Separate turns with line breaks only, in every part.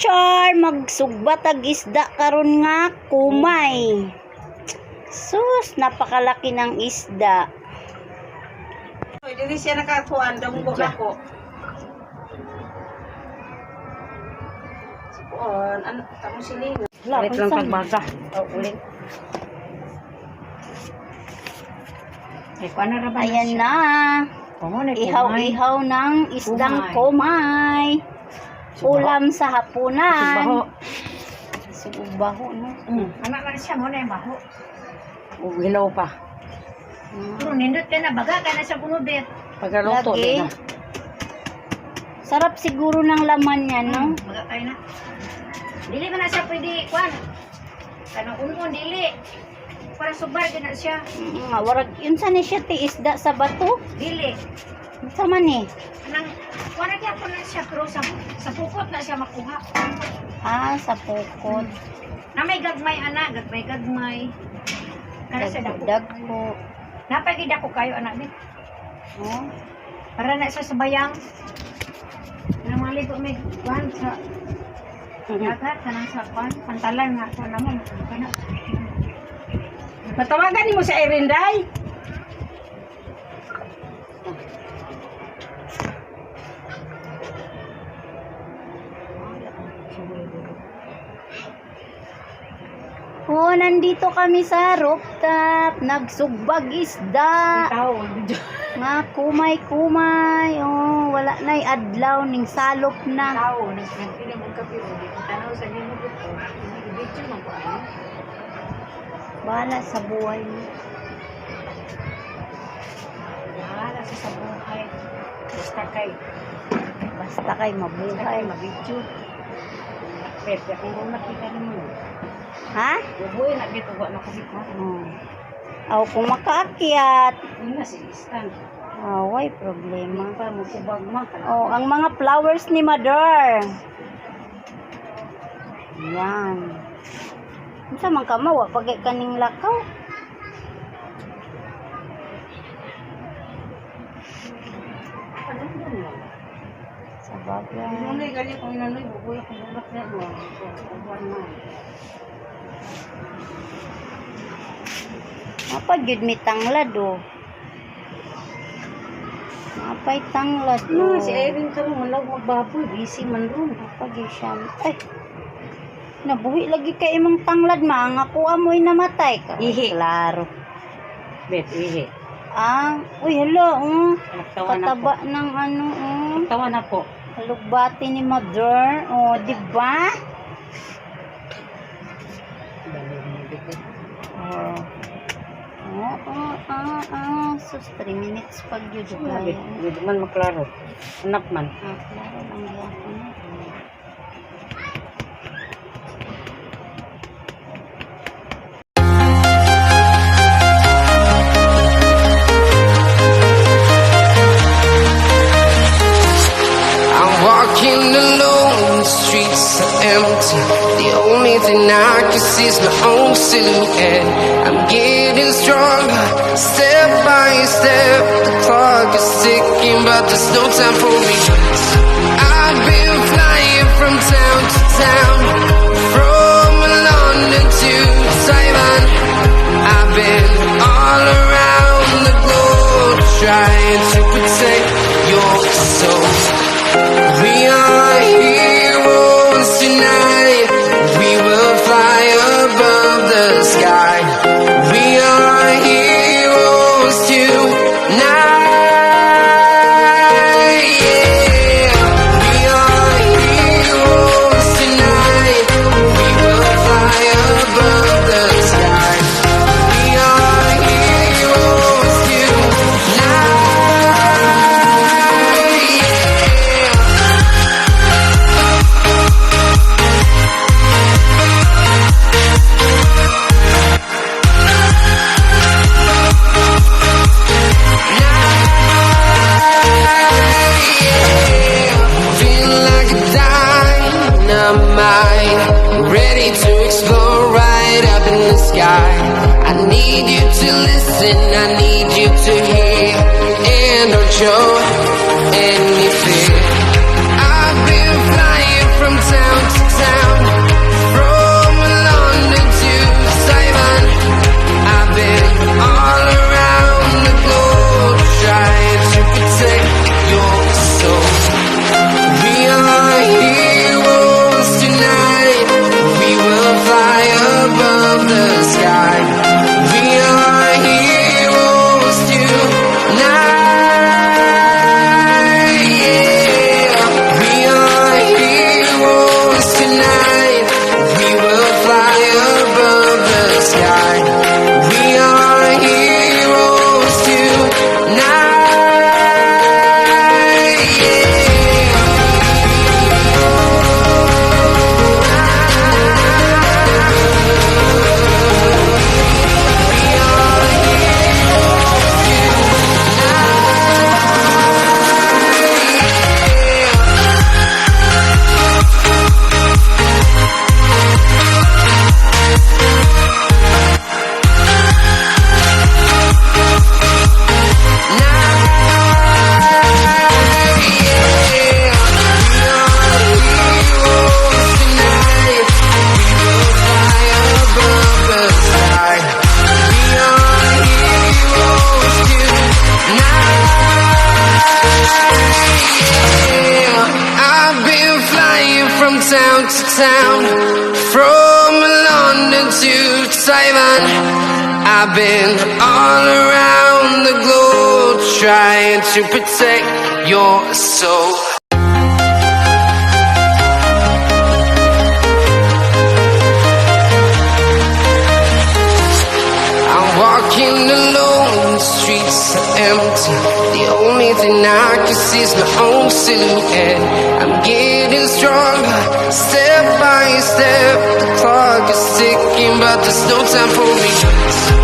Char, magsugbat ag isda karon nga kumay. Sus, napakalaki ng isda.
Pwede rin siya nakakuha, damgo ako. Sipon, ano, tamo silingan.
Wala,
Ulit lang pagbasa. Oh, ulit. Eh, paano na ba
Ayan na. Ihaw-ihaw ng isdang kumay. Ulam sa hapunan. Subaho, no?
Mm.
Anak na siya mo na yung baho.
Oh, hilaw pa.
Pero nindot ka na, baga ka na sa bunobet.
Pagkaluto
Lagi.
na.
Sarap siguro ng laman niya, no?
Baga kayo na. Dili man na siya pwede, kwan. Kanang unun, dili. Para subar ka na siya.
Mm, nga, warag, yun sa ni siya ti isda sa bato.
Dili.
Sa man eh.
Kanang, kwan na kaya po na siya, pero sa, sa pupot na siya makuha.
Ah, sa pukot.
Na may gagmay, ana, gagmay, gagmay. Kana sa dako.
Dagko.
Napagida ko kayo, anak din.
Oh.
Para na sa bayang. Na mga ligo may kwan sa dagat, kanang sa kwan, pantalan nga, sa naman. Kana.
Matawagan mo sa Erinday.
Oh, nandito kami sa rooftop. Nagsugbag isda. Nga kumay-kumay. Oh, wala na'y adlaw ning salop na.
tao, mo ko tanaw sa inyo mo dito. Video man ko.
Bala sa buhay mo.
Wala sa sabuhay. Basta kay
Basta kay
kay
mabuhay.
mabidyo. Pwede kung makita mo.
Ha?
Bubuhay na dito wa na ko.
Oh. Aw, kung makaakyat.
Yun na si Istan.
Away, problema.
Pa mo kubag man.
Oh, ang mga flowers ni Mother. Yan. Unsa man ka mawa pag kaning lakaw? Sa bagay.
Inanoy gali kung inanoy bubuy ako bulak na mo.
Gyud mi tanglad oh. Apay tanglad oh.
No, si Erin karon malaw magbaboy, busy man ron.
Apa gyud siya. Ay. Nabuhi lagi kay imong tanglad mga kuha mo'y namatay ka.
Ihi.
Klaro.
Bet, ihi.
Ah, uy, hello. Um, kataba ng ano, um,
Nagtawa na po.
halugbati ni Mother. Oh, di ba? Oh, oh, ah, ah. Sus, 3 minutes pag yun.
Grabe, Hindi man maklaro. Anak man.
Ah, klaro lang yapon
is my own silhouette. I'm getting stronger, step by step. The clock is ticking, but there's no time for me. I've been flying from town to town, from London to Taiwan. I've been all around the globe trying show any fear. Trying to protect your soul. I'm walking alone, the streets are empty. The only thing I can see is my own silhouette. I'm getting stronger, step by step. The clock is ticking, but there's no time for me.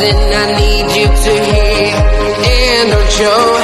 Listen, I need you to hear, and don't show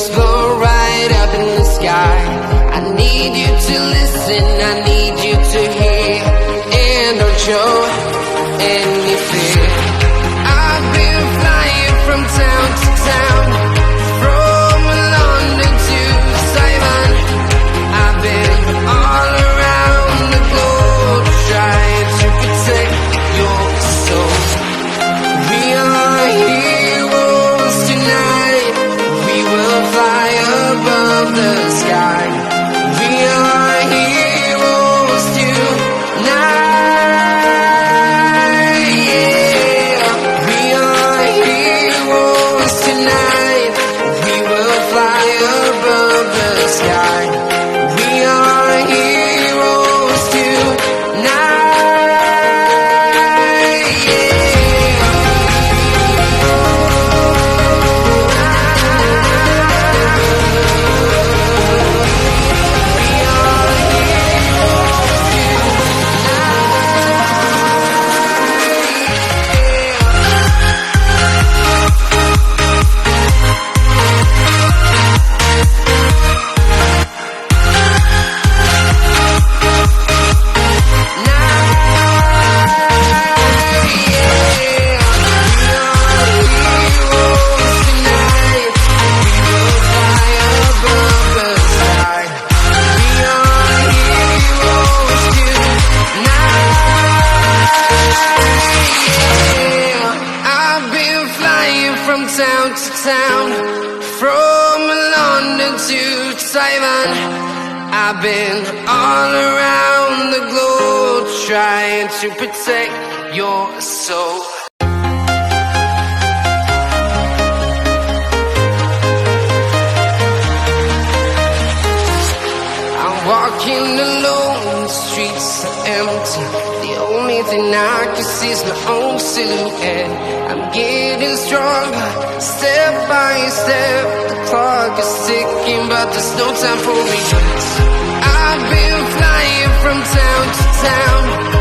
explore right up in the sky. I need you to listen, I need you to hear, and don't show anything. Taiwan. I've been all around the globe trying to protect your soul. I'm walking alone, the streets are empty. Thing I can see is my own silhouette. I'm getting stronger, step by step. The clock is ticking, but there's no time for regrets. I've been flying from town to town,